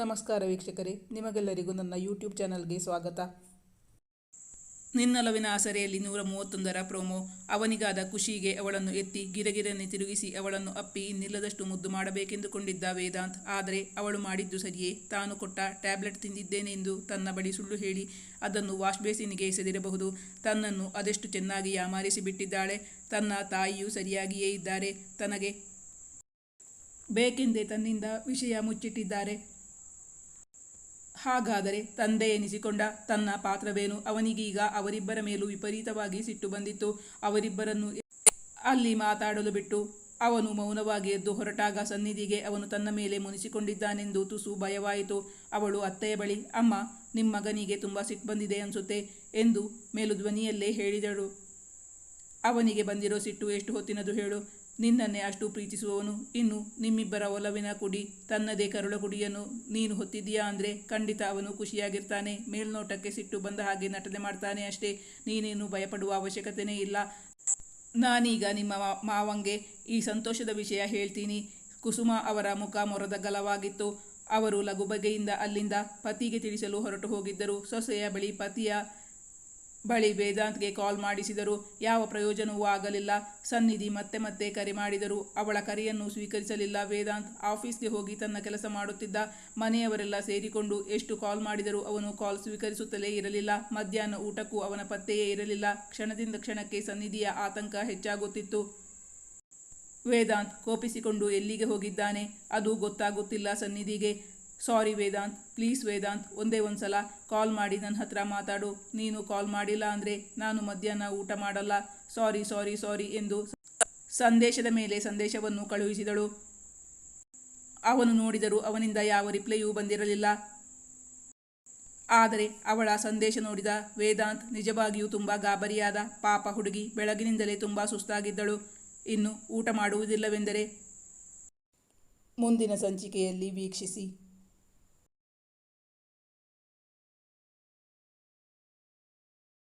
ನಮಸ್ಕಾರ ವೀಕ್ಷಕರೇ, ನಿಮಗೆಲ್ಲರಿಗೂ ನನ್ನ ಯೂಟ್ಯೂಬ್ ಚಾನಲ್ಗೆ ಸ್ವಾಗತ. ನಿನ್ನೊಲವಿನ ಆಸರೆಯಲ್ಲಿ ನೂರ ಮೂವತ್ತೊಂದರ ಪ್ರೋಮೋ, ಅವನಿಗಾದ ಖುಷಿಗೆ ಅವಳನ್ನು ಎತ್ತಿ ಗಿರಗಿರನೆ ತಿರುಗಿಸಿ ಅವಳನ್ನು ಅಪ್ಪಿ ಇನ್ನಿಲ್ಲದಷ್ಟು ಮುದ್ದು ಮಾಡಬೇಕೆಂದುಕೊಂಡಿದ್ದ ವೇದಾಂತ್, ಆದರೆ ಅವಳು ಮಾಡಿದ್ದು ಸರಿಯೇ, ತಾನು ಕೊಟ್ಟ ಟ್ಯಾಬ್ಲೆಟ್ ತಿಂದಿದ್ದೇನೆ ಎಂದು ತನ್ನ ಬಳಿ ಸುಳ್ಳು ಹೇಳಿ ಅದನ್ನು ವಾಶ್ ಬೇಸಿನಿಗೆ ಎಸೆದಿರಬಹುದು, ತನ್ನನ್ನು ಅದೆಷ್ಟು ಚೆನ್ನಾಗಿ ಯಾಮಾರಿಸಿ ಬಿಟ್ಟಿದ್ದಾಳೆ ತನ್ನ ತಾಯಿಯೂ ಸರಿಯಾಗಿಯೇ ಇದ್ದಾರೆ, ತನಗೆ ಬೇಕೆಂದೇ ತನ್ನಿಂದ ವಿಷಯ ಮುಚ್ಚಿಟ್ಟಿದ್ದಾರೆ. ಹಾಗಾದರೆ ತಂದೆ ಎನಿಸಿಕೊಂಡ ತನ್ನ ಪಾತ್ರವೇನು? ಅವನಿಗೀಗ ಅವರಿಬ್ಬರ ಮೇಲೂ ವಿಪರೀತವಾಗಿ ಸಿಟ್ಟು ಬಂದಿತ್ತು. ಅವರಿಬ್ಬರನ್ನು ಅಲ್ಲಿ ಮಾತಾಡಲು ಬಿಟ್ಟು ಅವನು ಮೌನವಾಗಿ ಎದ್ದು ಹೊರಟಾಗ ಸನ್ನಿಧಿಗೆ ಅವನು ತನ್ನ ಮೇಲೆ ಮುನಿಸಿಕೊಂಡಿದ್ದಾನೆಂದು ತುಸು ಭಯವಾಯಿತು. ಅವಳು ಅತ್ತೆಯ ಬಳಿ, ಅಮ್ಮ, ನಿಮ್ಮ ಮಗನಿಗೆ ತುಂಬ ಸಿಟ್ಟು ಬಂದಿದೆ ಅನಿಸುತ್ತೆ ಎಂದು ಮೇಲು ಧ್ವನಿಯಲ್ಲೇ ಹೇಳಿದಳು. ಅವನಿಗೆ ಬಂದಿರೋ ಸಿಟ್ಟು ಎಷ್ಟು ಹೊತ್ತಿನದು ಹೇಳು. ನಿನ್ನನ್ನೇ ಅಷ್ಟು ಪ್ರೀತಿಸುವವನು. ಇನ್ನು ನಿಮ್ಮಿಬ್ಬರ ಒಲವಿನ ಕುಡಿ, ತನ್ನದೇ ಕರುಳ ಕುಡಿಯನ್ನು ನೀನು ಹೊತ್ತಿದ್ದೀಯಾ ಅಂದರೆ ಖಂಡಿತ ಅವನು ಖುಷಿಯಾಗಿರ್ತಾನೆ. ಮೇಲ್ನೋಟಕ್ಕೆ ಸಿಟ್ಟು ಬಂದ ಹಾಗೆ ನಟನೆ ಮಾಡ್ತಾನೆ ಅಷ್ಟೇ. ನೀನೇನು ಭಯಪಡುವ ಅವಶ್ಯಕತೆಯೇ ಇಲ್ಲ. ನಾನೀಗ ನಿಮ್ಮ ಮಾವಂಗೆ ಈ ಸಂತೋಷದ ವಿಷಯ ಹೇಳ್ತೀನಿ. ಕುಸುಮ ಅವರ ಮುಖ ಮೊರದ ಗಲವಾಗಿತ್ತು. ಅವರು ಲಘು ಬಗೆಯಿಂದ ಅಲ್ಲಿಂದ ಪತಿಗೆ ತಿಳಿಸಲು ಹೊರಟು ಹೋಗಿದ್ದರು. ಸೊಸೆಯ ಬಳಿ ಪತಿಯ ಬಳಿ ವೇದಾಂತ್ಗೆ ಕಾಲ್ ಮಾಡಿಸಿದರು. ಯಾವ ಪ್ರಯೋಜನವೂ ಆಗಲಿಲ್ಲ. ಸನ್ನಿಧಿ ಮತ್ತೆ ಮತ್ತೆ ಕರೆ ಮಾಡಿದರು. ಅವಳ ಕರೆಯನ್ನು ಸ್ವೀಕರಿಸಲಿಲ್ಲ. ವೇದಾಂತ್ ಆಫೀಸ್ಗೆ ಹೋಗಿ ತನ್ನ ಕೆಲಸ ಮಾಡುತ್ತಿದ್ದ ಮನೆಯವರೆಲ್ಲ ಸೇರಿಕೊಂಡು ಎಷ್ಟು ಕಾಲ್ ಮಾಡಿದರೂ ಅವನು ಕಾಲ್ ಸ್ವೀಕರಿಸುತ್ತಲೇ ಇರಲಿಲ್ಲ. ಮಧ್ಯಾಹ್ನ ಊಟಕ್ಕೂ ಅವನ ಪತ್ತೆಯೇ ಇರಲಿಲ್ಲ. ಕ್ಷಣದಿಂದ ಕ್ಷಣಕ್ಕೆ ಸನ್ನಿಧಿಯ ಆತಂಕ ಹೆಚ್ಚಾಗುತ್ತಿತ್ತು. ವೇದಾಂತ್ ಕೋಪಿಸಿಕೊಂಡು ಎಲ್ಲಿಗೆ ಹೋಗಿದ್ದಾನೆ? ಅದು ಗೊತ್ತಾಗುತ್ತಿಲ್ಲ ಸನ್ನಿಧಿಗೆ. ಸಾರಿ ವೇದಾಂತ್ ಪ್ಲೀಸ್ ವೇದಾಂತ್ ಒಂದೇ ಒಂದು ಸಲ ಕಾಲ್ ಮಾಡಿ ನನ್ನ ಹತ್ರ ಮಾತಾಡು. ನೀನು ಕಾಲ್ ಮಾಡಿಲ್ಲ ಅಂದರೆ ನಾನು ಮಧ್ಯಾಹ್ನ ಊಟ ಮಾಡಲ್ಲ. ಸಾರಿ ಸಾರಿ ಸಾರಿ ಎಂದು ಸಂದೇಶದ ಮೇಲೆ ಸಂದೇಶವನ್ನು ಕಳುಹಿಸಿದಳು. ಅವನು ನೋಡಿದರೂ ಅವನಿಂದ ಯಾವ ರಿಪ್ಲೈಯೂ ಬಂದಿರಲಿಲ್ಲ. ಆದರೆ ಅವಳ ಸಂದೇಶ ನೋಡಿದ ವೇದಾಂತ್ ನಿಜವಾಗಿಯೂ ತುಂಬ ಗಾಬರಿಯಾದ ಪಾಪ ಹುಡುಗಿ ಬೆಳಗಿನಿಂದಲೇ ತುಂಬ ಸುಸ್ತಾಗಿದ್ದಳು. ಇನ್ನು ಊಟ ಮಾಡುವುದಿಲ್ಲವೆಂದರೆ ಮುಂದಿನ ಸಂಚಿಕೆಯಲ್ಲಿ ವೀಕ್ಷಿಸಿ.